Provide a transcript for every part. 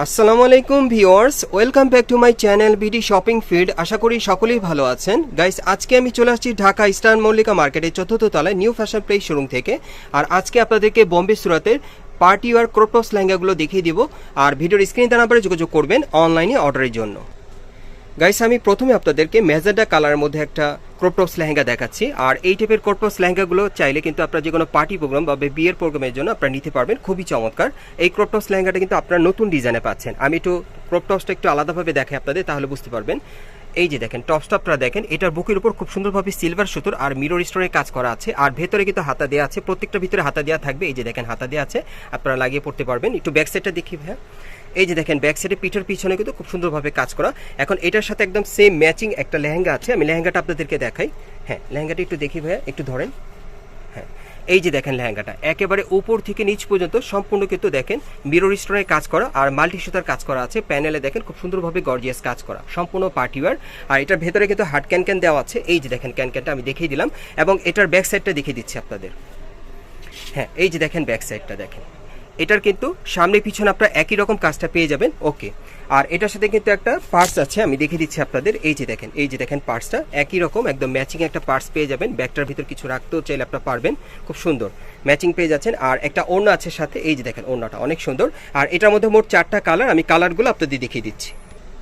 আসসালামু আলাইকুম viewers, welcome back to my channel BD shopping feed. আশা করি সকলেই ভালো আছেন। গাইস, আজকে আমি চলে আসছি ঢাকা ইস্টার্ন মল্লিকা মার্কেটের চতুর্থ তলায় নিউ ফ্যাশন প্লেস শোরুম থেকে। আর আজকে আপনাদেরকে বম্বে সুরাতের পার্টি ওয়ার ক্রোপস লেহেঙ্গাগুলো দেখিয়ে দিব। আর ভিডিওর স্ক্রিনে তার নাম্বারে যোগাযোগ করবেন অনলাইনে অর্ডারের জন্য। গাইস আমি প্রথমে আপনাদেরকে মেজেন্ডা কালারের মধ্যে একটা ক্রোপটপস লেহেঙ্গা দেখাচ্ছি। আর এই টাইপের ক্রোপটপস লেহেঙ্গাগুলো চাইলে কিন্তু আপনারা যে কোনো পার্টি প্রোগ্রাম বা বিয়ের প্রোগ্রামের জন্য আপনারা নিতে পারবেন। খুবই চমৎকার। এই ক্রোপটপস লেহেঙ্গাটা কিন্তু আপনারা নতুন ডিজাইনে পাচ্ছেন। আমি একটু ক্রোপটপসটা একটু আলাদাভাবে দেখাই আপনাদের, তাহলে বুঝতে পারবেন। এই যে দেখেন টপসটা আপনারা দেখেন, এটার বুকের উপর খুব সুন্দরভাবে সিলভার সুতোর আর মিরর স্টোনের কাজ করা আছে। আর ভেতরে কিন্তু হাতা দেওয়া আছে, প্রত্যেকটা ভিতরে হাতা দেওয়া থাকবে। এই যে দেখেন, হাতা দেওয়া আছে। আপনারা লাগিয়ে পড়তে পারবেন। একটু ব্যাক সাইডটা দেখি ভাইয়া। এই যে দেখেন ব্যাক সাইডে পিঠের পিছনে কিন্তু খুব সুন্দরভাবে কাজ করা। এখন এটার সাথে একদম সেম ম্যাচিং একটা লেহেঙ্গা আছে। আমি লেহেঙ্গাটা আপনাদেরকে দেখাই। হ্যাঁ লেহেঙ্গাটা একটু দেখি ভাইয়া, একটু ধরেন। হ্যাঁ এই যে দেখেন লেহেঙ্গাটা। একেবারে উপর থেকে নিচ পর্যন্ত সম্পূর্ণ কিন্তু দেখেন মিরর স্টোনের কাজ করা আর মাল্টি সুতার কাজ করা আছে। প্যানেলে দেখেন খুব সুন্দরভাবে গর্জিয়াস কাজ করা। সম্পূর্ণ পার্টিওয়ার আর এটার ভেতরে কিন্তু হার্ড ক্যান ক্যান দেওয়া আছে। এই যে দেখেন ক্যান ক্যানটা আমি দেখিয়ে দিলাম। এবং এটার ব্যাক সাইডটা দেখিয়ে দিচ্ছি আপনাদের। হ্যাঁ এই যে দেখেন ব্যাক সাইডটা দেখেন। এটার কিন্তু সামনে পিছনে আপনারা একই রকম কাজটা পেয়ে যাবেন, ওকে। আর এটার সাথে কিন্তু একটা পার্টস আছে, আমি দেখে দিচ্ছি আপনাদের। এই যে দেখেন, এই যে দেখেন পার্টসটা একই রকম, একদম ম্যাচিং একটা পার্টস পেয়ে যাবেন। ব্যাগটার ভিতর কিছু রাখতেও চাইলে আপনারা পারবেন, খুব সুন্দর। ম্যাচিং পেয়ে যাচ্ছেন, আর একটা ওড়না আছে সাথে, এই যে দেখেন ওড়নাটা, অনেক সুন্দর। আর এটার মধ্যে মোট চারটা কালার আমি কালারগুলো আপনাদের দেখিয়ে দিচ্ছি।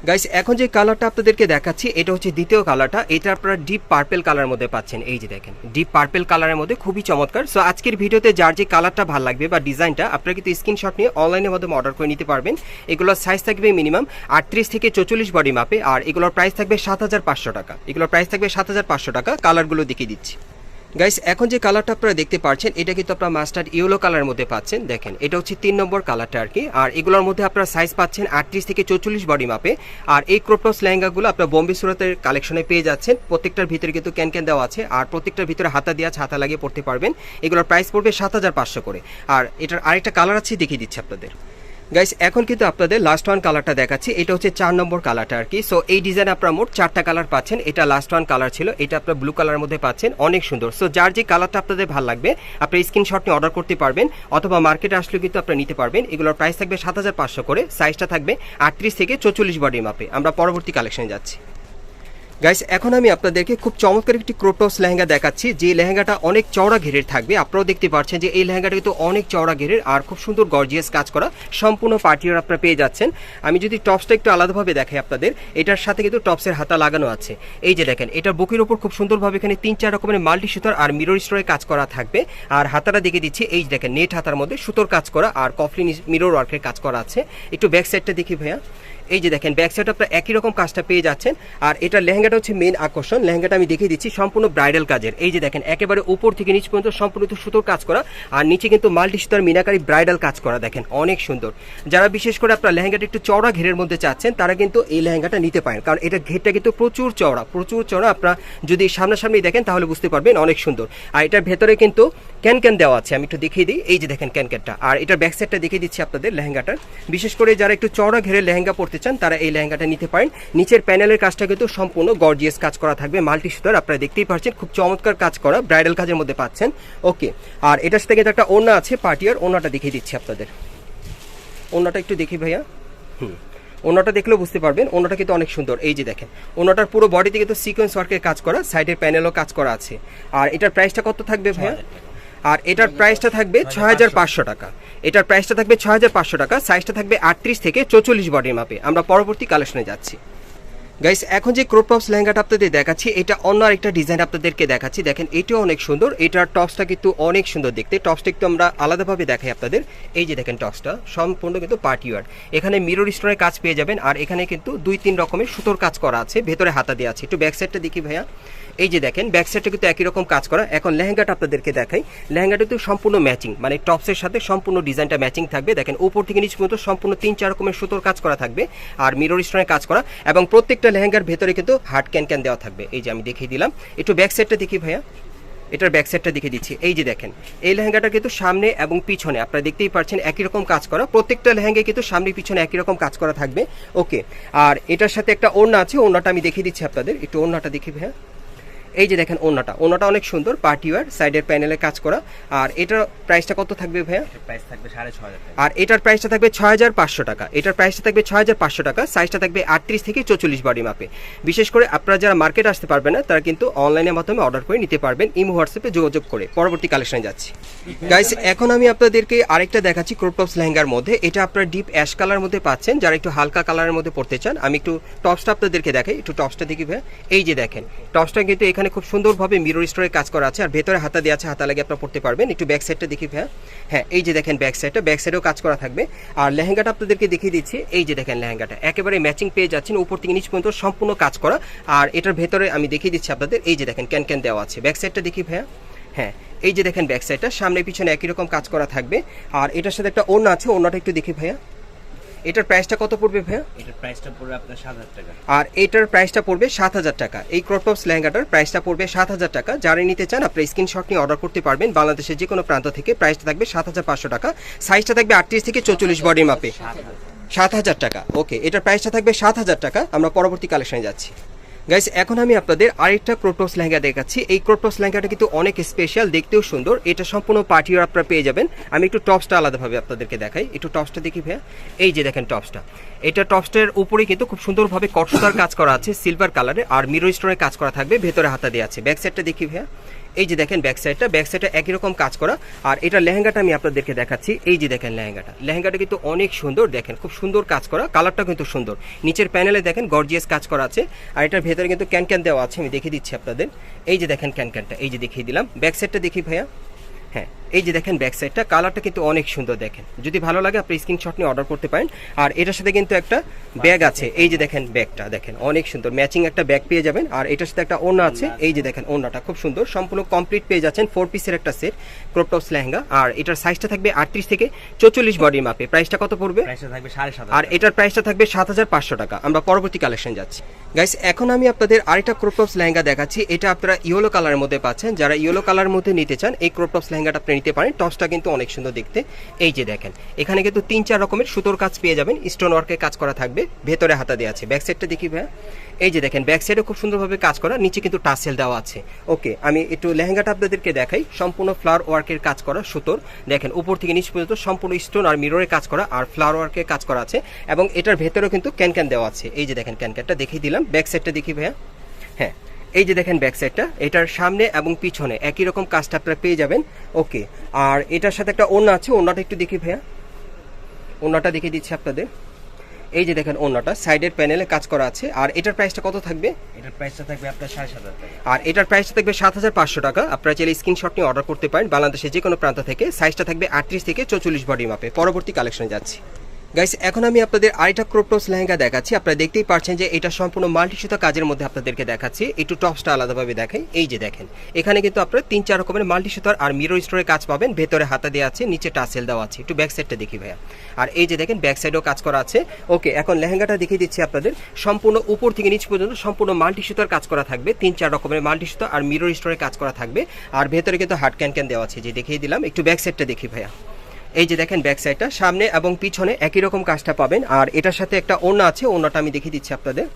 গাইস এখন যে কালারটা আপনাদেরকে দেখাচ্ছি, এটা হচ্ছে দ্বিতীয় কালারটা এটা আপনারা ডিপ পার্পেল কালারের মধ্যে পাচ্ছেন। এই যে দেখেন ডিপ পার্পেল কালারের মধ্যে খুবই চমৎকার। সো আজকের ভিডিওতে যার যে কালারটা ভালো লাগবে বা ডিজাইনটা, আপনারা কিন্তু স্ক্রিনশট নিয়ে অনলাইনের মাধ্যমে অর্ডার করে নিতে পারবেন। এগুলোর সাইজ থাকবে মিনিমাম আটত্রিশ থেকে চৌচল্লিশ বডি মাপে আর এগুলোর প্রাইস থাকবে সাত হাজার পাঁচশো টাকা। এগুলোর প্রাইস থাকবে সাত হাজার পাঁচশো টাকা। কালারগুলো দেখিয়ে দিচ্ছি। গাইস এখন যে কালারটা আপনারা দেখতে পাচ্ছেন, এটা কিন্তু আপনারা মাস্টার্ড ইয়েলো কালারের মধ্যে পাচ্ছেন। দেখেন, এটা হচ্ছে তিন নম্বর কালারটা আর কি। আর এগুলোর মধ্যে আপনারা সাইজ পাচ্ছেন আটত্রিশ থেকে চৌচল্লিশ বডি মাপে আর এই ক্রোপটস লেহেঙ্গাগুলো আপনার বোম্বে সুরাতের কালেকশনে পেয়ে যাচ্ছেন। প্রত্যেকটার ভিতরে কিন্তু ক্যান ক্যান দেওয়া আছে। আর প্রত্যেকটার ভিতরে হাতা দেওয়া হাতা লাগিয়ে পড়তে পারবেন। এগুলোর প্রাইস পড়বে সাত হাজার পাঁচশো করে। আর এটার আরেকটা কালার আছে, দেখিয়ে দিচ্ছি আপনাদের। গাইস এখন কিন্তু আপনাদের লাস্ট ওয়ান কালারটা দেখাচ্ছি। এটা হচ্ছে চার নম্বর কালারটা আর কি। সো এই ডিজাইন আপনারা মোট চারটা কালার পাচ্ছেন। এটা লাস্ট ওয়ান কালার ছিল। এটা আপনার ব্লু কালার মধ্যে পাচ্ছেন। অনেক সুন্দর। সো যার যে কালারটা আপনাদের ভালো লাগবে, আপনি স্ক্রিনশট নিয়ে অর্ডার করতে পারবেন, অথবা মার্কেটে আসলে কিন্তু আপনারা নিতে পারবেন। এগুলোর প্রাইস থাকবে সাত হাজার পাঁচশো করে। সাইজটা থাকবে আটত্রিশ থেকে চৌচল্লিশ বডি মাপে আমরা পরবর্তী কালেকশনে যাচ্ছি। গাইস এখন আমি আপনাদেরকে খুব চমৎকার একটি ক্রোটস লেহেঙ্গা দেখাচ্ছি, যে লেহেঙ্গাটা অনেক চওড়া ঘেরের থাকবে। আপনারাও দেখতে পাচ্ছেন যে এই লেহেঙ্গাটা কিন্তু অনেক চওড়া ঘেরের আর খুব সুন্দর গর্জিয়াস কাজ করা সম্পূর্ণ পার্টিয়ার আপনারা পেয়ে যাচ্ছেন। আমি যদি টপসটা একটু আলাদাভাবে দেখাই আপনাদের, এটার সাথে কিন্তু টপসের হাতা লাগানো আছে। এই যে দেখেন এটা বুকের উপর খুব সুন্দরভাবে এখানে তিন চার রকমের মাল্টি সুতার আর মিরর স্টোরে কাজ করা থাকবে। আর হাতাটা দেখে দিচ্ছি, এই যে দেখেন, নেট হাতার মধ্যে সুতোর কাজ করা আর কফলিন মিরর ওয়ার্কের কাজ করা আছে। একটু ব্যাক সাইডটা দেখি ভাইয়া। এই যে দেখেন ব্যাক সাইড আপনার একই রকম কাজটা পেয়ে যাচ্ছেন। আর এটা লেহেঙ্গাটা হচ্ছে মেন আকর্ষণ। লেহেঙ্গাটা আমি দেখিয়ে দিচ্ছি সম্পূর্ণ ব্রাইডাল কাজের। এই যে দেখেন, একেবারে উপর থেকে নিচ পর্যন্ত সম্পূর্ণ সুতোর কাজ করা। আর নিচে কিন্তু মাল্টি সুতার মিনাকারি ব্রাইডাল কাজ করা, দেখেন, অনেক সুন্দর। যারা বিশেষ করে আপনার লেহেঙ্গাটা একটু চওড়া ঘেরের মধ্যে চাচ্ছেন, তারা কিন্তু এই লেহেঙ্গাটা নিতে পারেন। কারণ এটা ঘেরটা কিন্তু প্রচুর চওড়া প্রচুর চওড়া। আপনারা যদি সামনাসামনি দেখেন, তাহলে বুঝতে পারবেন অনেক সুন্দর। আর এটার ভেতরে কিন্তু ক্যান ক্যান দেওয়া আছে, আমি একটু দেখিয়ে দিই। এই যে দেখেন ক্যান ক্যানটা আর এটার ব্যাক সাইডটা দেখিয়ে দিচ্ছি আপনাদের লেহেঙ্গাটার। বিশেষ করে যারা একটু চওড়া ঘেরের লেহেঙ্গা পড়তে চান, তারা এই লেহেঙ্গাটা নিতে পারেন। নিচের প্যানেলের কাজটা কিন্তু সম্পূর্ণ গর্জিয়াস কাজ করা থাকবে। মাল্টি সুতার আপনারা দেখতেই পাচ্ছেন, খুব চমৎকার কাজ করা ব্রাইডাল কাজের মধ্যে পাচ্ছেন। ওকে, আর এটার সাথে কিন্তু একটা ওড়না আছে পার্টিয়ার ওড়নাটা দেখিয়ে দিচ্ছি আপনাদের। ওড়নাটা একটু দেখি ভাইয়া। হুম ওনাটা দেখলেও বুঝতে পারবেন ওনাটা কিন্তু অনেক সুন্দর। এই যে দেখেন ওনাটার পুরো বডিতে কিন্তু সিকোয়েন্স ওয়ার্কের কাজ করা সাইডের প্যানেলও কাজ করা আছে। আর এটার প্রাইসটা কত থাকবে ভাইয়া? আর এটার প্রাইসটা থাকবে ছয় হাজার পাঁচশো টাকা। এটার প্রাইসটা থাকবে ছয় হাজার পাঁচশো টাকা সাইজটা থাকবে আটত্রিশ থেকে চৌচল্লিশ বডির মাপে আমরা পরবর্তী কালেকশনে যাচ্ছি। গাইস এখন যে ক্রপ টপস লেহেঙ্গাটা আপনাদের দেখাচ্ছি, এটা অন্য আরেকটা ডিজাইন আপনাদেরকে দেখাচ্ছি। দেখেন, এটাও অনেক সুন্দর। এটার টপসটা কিন্তু অনেক সুন্দর দেখতে। টপসটা একটু আমরা আলাদাভাবে দেখাই আপনাদের। এই যে দেখেন টপসটা সম্পূর্ণ কিন্তু পার্টিওয়ার এখানে মিরর স্টোনের কাজ পেয়ে যাবেন, আর এখানে কিন্তু দুই তিন রকমের সুতোর কাজ করা আছে। ভেতরে হাতা দেওয়া আছে। একটু ব্যাক সাইডটা দেখি ভাইয়া। এই যে দেখেন ব্যাক সাইডটা কিন্তু একই রকম কাজ করা। এখন লেহেঙ্গাটা আপনাদেরকে দেখাই। লেহেঙ্গাটা কিন্তু সম্পূর্ণ ম্যাচিং মানে টপসের সাথে সম্পূর্ণ ডিজাইনটা ম্যাচিং থাকবে। দেখেন, উপর থেকে নিচ পর্যন্ত সম্পূর্ণ তিন চার রকমের সুতোর কাজ করা থাকবে, আর মিরর স্টোনের কাজ করা। এবং প্রত্যেকটা লেহেঙ্গার ভেতরে কিন্তু হার্ট ক্যান ক্যান দেওয়া থাকবে। এই যে আমি দেখিয়ে দিলাম। একটু ব্যাক সাইডটা দেখি ভাইয়া। এটার ব্যাক সাইডটা দেখে দিচ্ছি। এই যে দেখেন, এই লেহেঙ্গাটা কিন্তু সামনে এবং পিছনে, আপনারা দেখতেই পাচ্ছেন একই রকম কাজ করা। প্রত্যেকটা লেহেঙ্গায় কিন্তু সামনে পিছনে একই রকম কাজ করা থাকবে। ওকে আর এটার সাথে একটা ওড়না আছে, ওড়নাটা আমি দেখিয়ে দিচ্ছি আপনাদের। একটু ওড়নাটা দেখি ভাইয়া। এই যে দেখেন ওনাটা ওনাটা অনেক সুন্দর পার্টি ওয়ার সাইডের প্যানেলে কাজ করা। আর এটার প্রাইসটা কত থাকবে ভাইয়া? প্রাইস থাকবে সাড়ে ছয় আর এটার প্রাইসটা থাকবে ছয় হাজার পাঁচশো টাকা। এটার প্রাইসটা থাকবে ছয় হাজার পাঁচশো টাকা সাইজটা থাকবে আটত্রিশ থেকে চৌচল্লিশ বডি মাপে বিশেষ করে আপনারা যারা মার্কেট আসতে পারবেন না তারা কিন্তু অনলাইনের মাধ্যমে অর্ডার করে নিতে পারবেন ইমো হোয়াটসঅ্যাপে যোগাযোগ করে। পরবর্তী কালেকশনে যাচ্ছি। গাইস এখন আমি আপনাদেরকে আরেকটা দেখাচ্ছি ক্রোপটপস লেহেঙ্গার মধ্যে। এটা আপনারা ডিপ অ্যাশ কালার মধ্যে পাচ্ছেন। যারা একটু হালকা কালারের মধ্যে পড়তে চান আমি একটু টপসটা আপনাদেরকে দেখাই। একটু টপসটা দেখি ভাই এই যে দেখেন টপসটা কিন্তু এখানে খুব সুন্দরভাবে মিরর স্টোরে কাজ করা আছে, আর ভেতরে হাতা দিয়ে আছে, হাতা লাগে আপনারা পড়তে পারবেন। একটু ব্যাক সাইডটা দেখি ভাই হ্যাঁ এই যে দেখেন ব্যাক সাইডটা ব্যাক সাইডেও কাজ করা থাকবে। আর লেহেঙ্গাটা আপনাদেরকে দেখিয়ে দিচ্ছি, এই যে দেখেন লেহেঙ্গাটা। একেবারে ম্যাচিং পেয়ে যাচ্ছেন, উপর থেকে নিচ পর্যন্ত সম্পূর্ণ কাজ করা। আর এটার ভেতরে আমি দেখিয়ে দিচ্ছি আপনাদের, এই যে দেখেন ক্যান ক্যান দেওয়া আছে। ব্যাক সাইডটা দেখি ভাইয়া। হ্যাঁ এই যে দেখেন ব্যাক সাইডটা সামনে পিছনে একই রকম কাজ করা থাকবে। আর এটার সাথে একটা ওড়না আছে, ওড়নাটা একটু দেখি ভাইয়া। এটার প্রাইসটা কত পড়বে ভাইয়া? এটার প্রাইসটা পড়বে আপনার সাত হাজার টাকা। আর এটার প্রাইসটা পড়বে সাত হাজার টাকা। এই ক্রপটপস লেহেঙ্গাটার প্রাইসটা পড়বে সাত হাজার টাকা। যারা নিতে চান আপনি স্ক্রিনশট নিয়ে অর্ডার করতে পারবেন। বাংলাদেশের যে কোনো প্রান্ত থেকে প্রাইসটা থাকবে সাত হাজার পাঁচশো টাকা। সাইজটা থাকবে আটত্রিশ থেকে চৌচল্লিশ বডির মাপে সাত হাজার। টাকা। ওকে এটার প্রাইসটা থাকবে সাত হাজার টাকা। আমরা পরবর্তী কালেকশনে যাচ্ছি। গাইস এখন আমি আপনাদের আরেকটা ক্রোটস লেহেঙ্গা দেখাচ্ছি। এই ক্রোটস লেহেঙ্গাটা কিন্তু অনেক স্পেশাল দেখতেও সুন্দর। এটা সম্পূর্ণ পার্টিও আপনারা পেয়ে যাবেন। আমি একটু টপসটা আলাদাভাবে আপনাদেরকে দেখাই। একটু টপসটা দেখি ভাইয়া। এই যে দেখেন টপসটা এটা টপসটার উপরে কিন্তু খুব সুন্দরভাবে কটসুতার কাজ করা আছে সিলভার কালারে আর মিরো স্টোনের কাজ করা থাকবে, ভেতরে হাতা দেওয়া আছে। ব্যাক সাইডটা দেখি ভাইয়া। এই যে দেখেন ব্যাক সাইডটা ব্যাক সাইডটা একই রকম কাজ করা। আর এটা লেহেঙ্গাটা আমি আপনাদেরকে দেখাচ্ছি। এই যে দেখেন লেহেঙ্গাটা। লেহেঙ্গাটা কিন্তু অনেক সুন্দর, দেখেন খুব সুন্দর কাজ করা। কালারটা কিন্তু সুন্দর। নিচের প্যানেলে দেখেন গর্জিয়াস কাজ করা আছে। আর এটার ভেতরে কিন্তু ক্যান ক্যান দেওয়া আছে, আমি দেখিয়ে দিচ্ছি আপনাদের। এই যে দেখেন ক্যান ক্যানটা এই যে দেখিয়ে দিলাম। ব্যাক সাইডটা দেখি ভাইয়া। হ্যাঁ এই যে দেখেন ব্যাক সাইডটা কালারটা কিন্তু অনেক সুন্দর দেখেন। যদি ভালো লাগে আপনি স্ক্রিনশট নিয়ে অর্ডার করতে পারেন। আর এটার সাথে কিন্তু একটা ব্যাগ আছে। এই যে দেখেন ব্যাগটা দেখেন অনেক সুন্দর। ম্যাচিং একটা ব্যাগ পেয়ে যাবেন। আর এটার সাথে একটা ওড়না আছে। এই যে দেখেন ওড়নাটা খুব সুন্দর। সম্পূর্ণ কমপ্লিট পেয়ে যাচ্ছেন ফোর পিসের একটা সেট ক্রপটপস লেহেঙ্গা। আর এটার সাইজটা থাকবে আটত্রিশ থেকে চৌচল্লিশ বডির মাপে প্রাইসটা কত পড়বে? আর এটার প্রাইসটা থাকবে সাত হাজার পাঁচশো টাকা। আমরা পরবর্তী কালেকশন যাচ্ছি। গাইস এখন আমি আপনাদের আরেকটা ক্রোপটপস লেহেঙ্গা দেখাচ্ছি। এটা আপনারা ইয়েলো কালারের মধ্যে পাচ্ছেন। যারা ইয়েলো কালারের মধ্যে নিতে চান এই ক্রোপটপস লেহেঙ্গাটা আপনি নিতে পারেন। টপসটা কিন্তু অনেক সুন্দর দেখতে। এই যে দেখেন, এখানে কিন্তু তিন, চার রকমের সুতোর কাজ পেয়ে যাবেন। স্টোন ওয়ার্কের কাজ করা থাকবে, ভেতরে হাতা দেওয়া আছে। ব্যাক সাইডটা দেখি ভাইয়া। এই যে দেখেন, ব্যাক সাইডে খুব সুন্দরভাবে কাজ করা, নিচে কিন্তু টাসেল দেওয়া আছে। ওকে, আমি একটু লেহেঙ্গাটা আপনাদেরকে দেখাই। সম্পূর্ণ ফ্লাওয়ার ওয়ার্কের কাজ করা সুতোর। দেখেন, উপর থেকে নিচ পর্যন্ত সম্পূর্ণ স্টোন আর মিররের কাজ করা আর ফ্লাওয়ার ওয়ার্কের কাজ করা আছে। এবং এটার ভেতরেও কিন্তু ক্যান ক্যান দেওয়া আছে। এই যে দেখেন ক্যান ক্যানটা দেখিয়ে দিলাম। ব্যাক সাইডটা দেখি ভাইয়া। হ্যাঁ এই যে দেখেন ব্যাক সাইডটা এটার সামনে এবং পিছনে একই রকম কাজটা আপনারা পেয়ে যাবেন। ওকে আর এটার সাথে একটা ওড়না আছে ওড়নাটা একটু দেখি ভাইয়া। ওড়নাটা দেখিয়ে দিচ্ছি আপনাদের। এই যে দেখেন ওড়নাটা সাইডের প্যানেলে কাজ করা আছে। আর এটার প্রাইসটা কত থাকবে? এটার প্রাইসটা থাকবে আপনার সাড়ে সাত আর এটার প্রাইসটা থাকবে সাত হাজার পাঁচশো টাকা। আপনারা চাইলে স্ক্রিনশট নিয়ে অর্ডার করতে পারেন। বাংলাদেশের যে কোনো প্রান্ত থেকে। সাইজটা থাকবে আটত্রিশ থেকে চৌচল্লিশ বডি মাপে পরবর্তী কালেকশনে যাচ্ছি। গাইস এখন আমি আপনাদের আরেকটা ক্রোপটস লেহেঙ্গা দেখাচ্ছি। আপনারা দেখতেই পারছেন যে এটা সম্পূর্ণ মাল্টি সুতা কাজের মধ্যে আপনাদেরকে দেখাচ্ছি। একটু টপসটা আলাদাভাবে দেখাই এই যে দেখেন, এখানে কিন্তু আপনারা তিন চার রকমের মাল্টি সুতার আর মিরো স্টোরের কাজ পাবেন। ভেতরে হাতা দেওয়া আছে, নিচে টাসেল দেওয়া আছে। একটু ব্যাক সাইডটা দেখি ভাইয়া। আর এই যে দেখেন ব্যাক সাইডেও কাজ করা আছে। ওকে, এখন লেহেঙ্গাটা দেখিয়ে দিচ্ছি আপনাদের। সম্পূর্ণ উপর থেকে নিচ পর্যন্ত সম্পূর্ণ মাল্টি সুতার কাজ করা থাকবে। তিন চার রকমের মাল্টি সুতা আর মিরো স্টোরের কাজ করা থাকবে। আর ভেতরে কিন্তু হার্ড ক্যান ক্যান দেওয়া আছে। যে দেখিয়ে দিলাম, একটু ব্যাক সাইডটা দেখি ভাইয়া। এই যে দেখেন ব্যাক সাইডটা সামনে এবং পিছনে একই রকম কাজটা পাবেন। আর এটার সাথে একটা ওড়না আছে, ওড়নাটা আমি দেখিয়ে দিচ্ছি আপনাদের।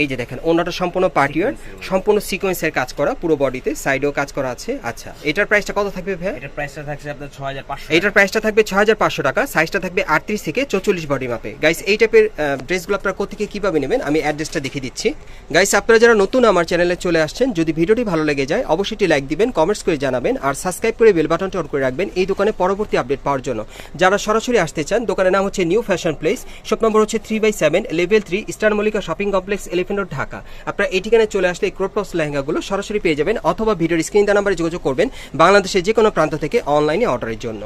এই যে দেখেন ওড়নাটা সম্পূর্ণ পার্টিওয়ার সম্পূর্ণ সিকোয়েন্সের কাজ করা পুরো বডিতে সাইডেও কাজ করা আছে। আচ্ছা এটার প্রাইসটা কত থাকবে ভাইয়া? এটার প্রাইসটা থাকছে আপনার ছয় হাজার পাঁচশো এটার প্রাইসটা থাকবে ছয় হাজার পাঁচশো টাকা সাইজটা থাকবে আটত্রিশ থেকে চৌচল্লিশ বডি মাপে গাইস এই টাইপের ড্রেসগুলো আপনারা কোথেকে কীভাবে নেবেন? আমি অ্যাড্রেসটা দেখিয়ে দিচ্ছি। গাইস আপনারা যারা নতুন আমার চ্যানেলে চলে আসছেন যদি ভিডিওটি ভালো লেগে যায় অবশ্যই লাইক দিবেন কমেন্টস করে জানাবেন আর সাবস্ক্রাইব করে বেল বাটনটি অন করে রাখবেন এই দোকানে পরবর্তী আপডেট পাওয়ার জন্য। যারা সরাসরি আসতে চান দোকানের নাম হচ্ছে new fashion place shop number হচ্ছে three by seven level three star Mallika shopping complex elephant road Dhaka আপনারা এই ঠিকানায় চলে আসলে এই ক্রোপটপস লেহেঙ্গাগুলো সরাসরি পেয়ে যাবেন অথবা ভিডিওর স্ক্রিন নাম্বারে যোগাযোগ করবেন বাংলাদেশের যে কোনো প্রান্ত থেকে অনলাইনে অর্ডারের জন্য।